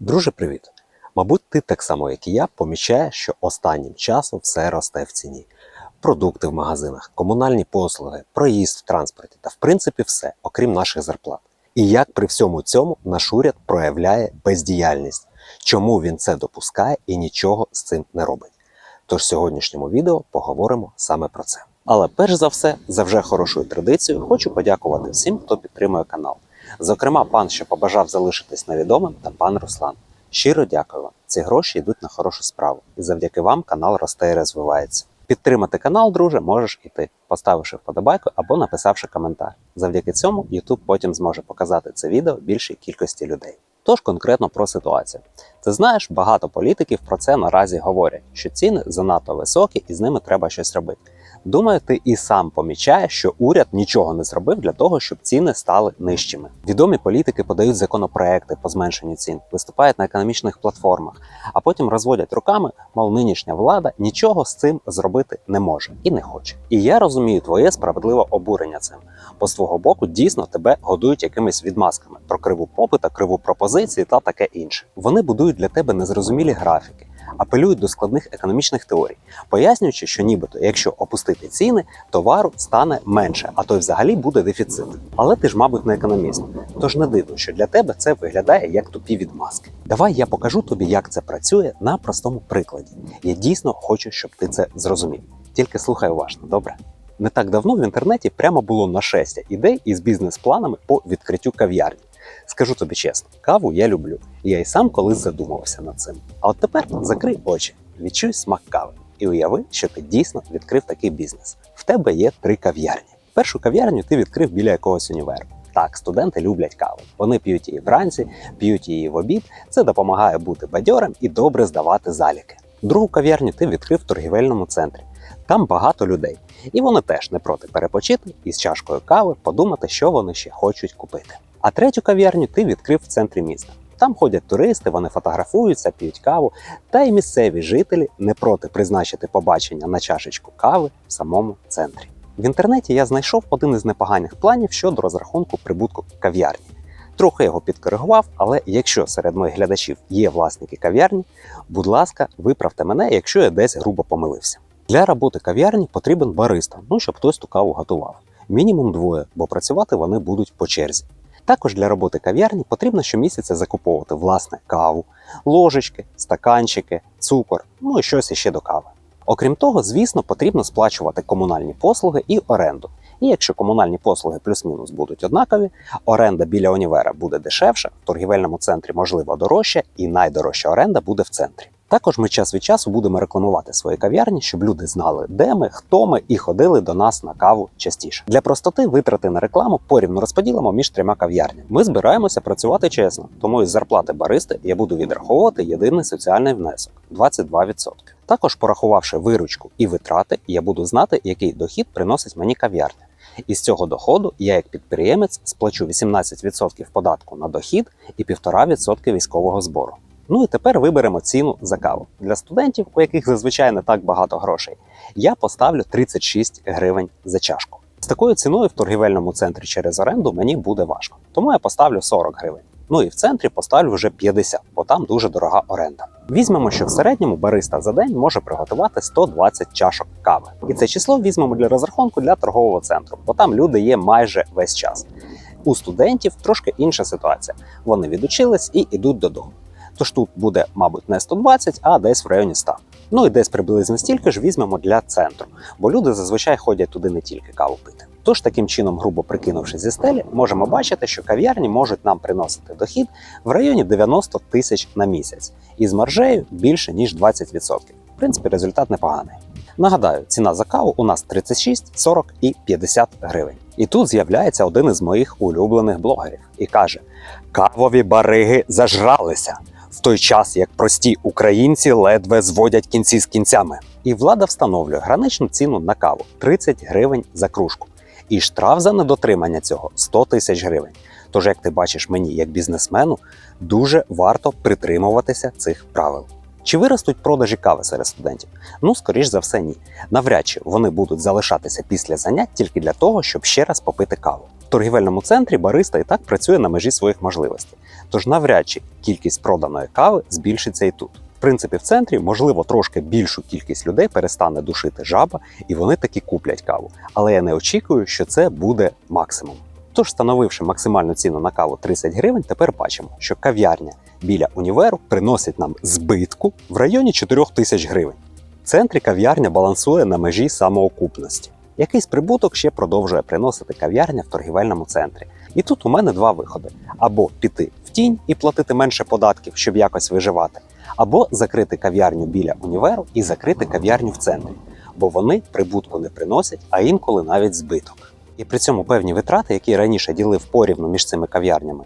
Друже, привіт! Мабуть, ти так само, як і я, помічаєш, що останнім часом все росте в ціні. Продукти в магазинах, комунальні послуги, проїзд в транспорті та в принципі все, окрім наших зарплат. І як при всьому цьому наш уряд проявляє бездіяльність, чому він це допускає і нічого з цим не робить. Тож в сьогоднішньому відео поговоримо саме про це. Але перш за все, за вже хорошою традицією, хочу подякувати всім, хто підтримує канал. Зокрема, пан, що побажав залишитись невідомим, та пан Руслан. Щиро дякую вам. Ці гроші йдуть на хорошу справу, і завдяки вам канал росте і розвивається. Підтримати канал, друже, можеш і ти, поставивши вподобайку або написавши коментар. Завдяки цьому YouTube потім зможе показати це відео більшій кількості людей. Тож конкретно про ситуацію. Ти знаєш, багато політиків про це наразі говорять, що ціни занадто високі і з ними треба щось робити. Думаю, ти і сам помічаєш, що уряд нічого не зробив для того, щоб ціни стали нижчими. Відомі політики подають законопроекти по зменшенню цін, виступають на економічних платформах, а потім розводять руками, мов нинішня влада нічого з цим зробити не може і не хоче. І я розумію твоє справедливе обурення цим. Бо з твого боку дійсно тебе годують якимись відмазками про криву попита, криву пропозиції та таке інше. Вони будують для тебе незрозумілі графіки. Апелюють до складних економічних теорій, пояснюючи, що нібито, якщо опустити ціни, товару стане менше, а то й взагалі буде дефіцит. Але ти ж, мабуть, не економіст, тож не дивно, що для тебе це виглядає як тупі відмазки. Давай я покажу тобі, як це працює на простому прикладі. Я дійсно хочу, щоб ти це зрозумів. Тільки слухай уважно, добре? Не так давно в інтернеті прямо було нашестя ідей із бізнес-планами по відкриттю кав'ярні. Скажу тобі чесно, каву я люблю, я й сам колись задумувався над цим. А от тепер закрий очі, відчуй смак кави і уяви, що ти дійсно відкрив такий бізнес. В тебе є три кав'ярні. Першу кав'ярню ти відкрив біля якогось універу. Так, студенти люблять каву. Вони п'ють її вранці, п'ють її в обід. Це допомагає бути бадьорим і добре здавати заліки. Другу кав'ярню ти відкрив в торгівельному центрі. Там багато людей, і вони теж не проти перепочити і з чашкою кави подумати, що вони ще хочуть купити. А третю кав'ярню ти відкрив в центрі міста. Там ходять туристи, вони фотографуються, п'ють каву, та й місцеві жителі не проти призначити побачення на чашечку кави в самому центрі. В інтернеті я знайшов один із непоганих планів щодо розрахунку прибутку кав'ярні. Трохи його підкоригував, але якщо серед моїх глядачів є власники кав'ярні, будь ласка, виправте мене, якщо я десь грубо помилився. Для роботи кав'ярні потрібен бариста, ну щоб хтось ту каву готував. Мінімум двоє, бо працювати вони будуть по черзі. Також для роботи кав'ярні потрібно щомісяця закуповувати власне каву, ложечки, стаканчики, цукор, ну і щось іще до кави. Окрім того, звісно, потрібно сплачувати комунальні послуги і оренду. І якщо комунальні послуги плюс-мінус будуть однакові, оренда біля універа буде дешевша, в торгівельному центрі можливо дорожча, і найдорожча оренда буде в центрі. Також ми час від часу будемо рекламувати свої кав'ярні, щоб люди знали, де ми, хто ми і ходили до нас на каву частіше. Для простоти витрати на рекламу порівну розподілимо між трьома кав'ярнями. Ми збираємося працювати чесно, тому із зарплати баристи я буду відраховувати єдиний соціальний внесок 22%. Також порахувавши виручку і витрати, я буду знати, який дохід приносить мені кав'ярня. Із цього доходу я, як підприємець, сплачу 18% податку на дохід і 1,5% військового збору. Ну і тепер виберемо ціну за каву. Для студентів, у яких зазвичай не так багато грошей, я поставлю 36 гривень за чашку. З такою ціною в торгівельному центрі через оренду мені буде важко. Тому я поставлю 40 гривень. Ну і в центрі поставлю вже 50, бо там дуже дорога оренда. Візьмемо, що в середньому бариста за день може приготувати 120 чашок кави. І це число візьмемо для розрахунку для торгового центру, бо там люди є майже весь час. У студентів трошки інша ситуація. Вони відучились і йдуть додому. Тож тут буде, мабуть, не 120, а десь в районі 100. Ну і десь приблизно стільки ж візьмемо для центру, бо люди зазвичай ходять туди не тільки каву пити. Тож таким чином, грубо прикинувши зі стелі, можемо бачити, що кав'ярні можуть нам приносити дохід в районі 90 тисяч на місяць, і з маржею більше ніж 20%. В принципі, результат непоганий. Нагадаю, ціна за каву у нас 36, 40 і 50 гривень. І тут з'являється один із моїх улюблених блогерів і каже: кавові бариги зажралися в той час, як прості українці ледве зводять кінці з кінцями. І влада встановлює граничну ціну на каву 30 гривень за кружку. І штраф за недотримання цього 100 тисяч гривень. Тож, як ти бачиш мені, як бізнесмену, дуже варто притримуватися цих правил. Чи виростуть продажі кави серед студентів? Ну, скоріш за все, ні. Навряд чи вони будуть залишатися після занять тільки для того, щоб ще раз попити каву. В торгівельному центрі бариста і так працює на межі своїх можливостей. Тож навряд чи кількість проданої кави збільшиться і тут. В принципі, в центрі можливо трошки більшу кількість людей перестане душити жаба, і вони таки куплять каву. Але я не очікую, що це буде максимум. Тож, встановивши максимальну ціну на каву 30 гривень, тепер бачимо, що кав'ярня біля універу приносить нам збитку в районі 4 тисяч гривень. В центрі кав'ярня балансує на межі самоокупності. Якийсь прибуток ще продовжує приносити кав'ярня в торгівельному центрі. І тут у мене два виходи: або піти тінь і платити менше податків, щоб якось виживати, або закрити кав'ярню біля універу і закрити кав'ярню в центрі, бо вони прибутку не приносять, а інколи навіть збиток. І при цьому певні витрати, які раніше ділив порівну між цими кав'ярнями,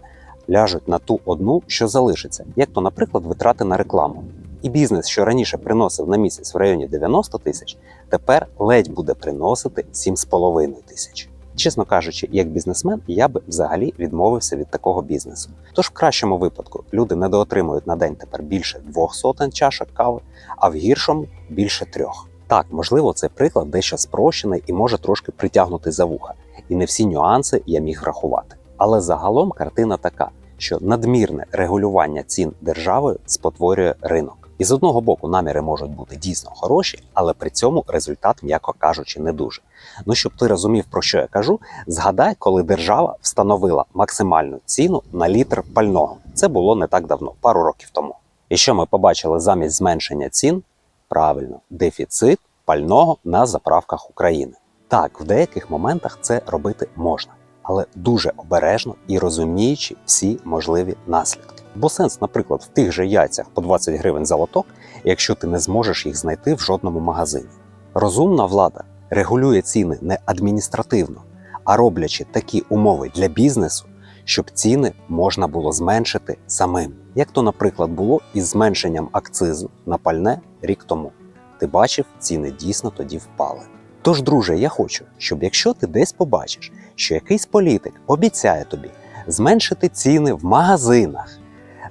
ляжуть на ту одну, що залишиться, як то, наприклад, витрати на рекламу. І бізнес, що раніше приносив на місяць в районі 90 тисяч, тепер ледь буде приносити 7,5 тисяч. Чесно кажучи, як бізнесмен, я би взагалі відмовився від такого бізнесу. Тож в кращому випадку люди недоотримують на день тепер більше двох сотень чашок кави, а в гіршому більше трьох. Так, можливо, цей приклад дещо спрощений і може трошки притягнути за вуха, і не всі нюанси я міг врахувати. Але загалом картина така, що надмірне регулювання цін державою спотворює ринок. І з одного боку наміри можуть бути дійсно хороші, але при цьому результат, м'яко кажучи, не дуже. Ну щоб ти розумів, про що я кажу, згадай, коли держава встановила максимальну ціну на літр пального. Це було не так давно, пару років тому. І що ми побачили замість зменшення цін? Правильно, дефіцит пального на заправках України. Так, в деяких моментах це робити можна, але дуже обережно і розуміючи всі можливі наслідки. Бо сенс, наприклад, в тих же яйцях по 20 гривень за лоток, якщо ти не зможеш їх знайти в жодному магазині. Розумна влада регулює ціни не адміністративно, а роблячи такі умови для бізнесу, щоб ціни можна було зменшити самим. Як то, наприклад, було із зменшенням акцизу на пальне рік тому. Ти бачив, ціни дійсно тоді впали. Тож, друже, я хочу, щоб якщо ти десь побачиш, що якийсь політик обіцяє тобі зменшити ціни в магазинах,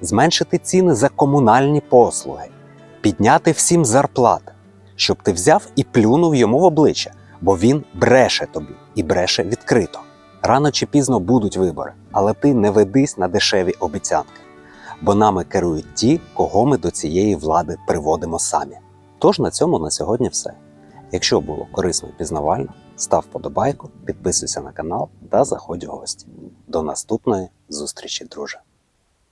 зменшити ціни за комунальні послуги, підняти всім зарплати, щоб ти взяв і плюнув йому в обличчя, бо він бреше тобі і бреше відкрито. Рано чи пізно будуть вибори, але ти не ведись на дешеві обіцянки, бо нами керують ті, кого ми до цієї влади приводимо самі. Тож на цьому на сьогодні все. Якщо було корисно і пізнавально, став подобайку, підписуйся на канал та заходь у гості. До наступної зустрічі, друже!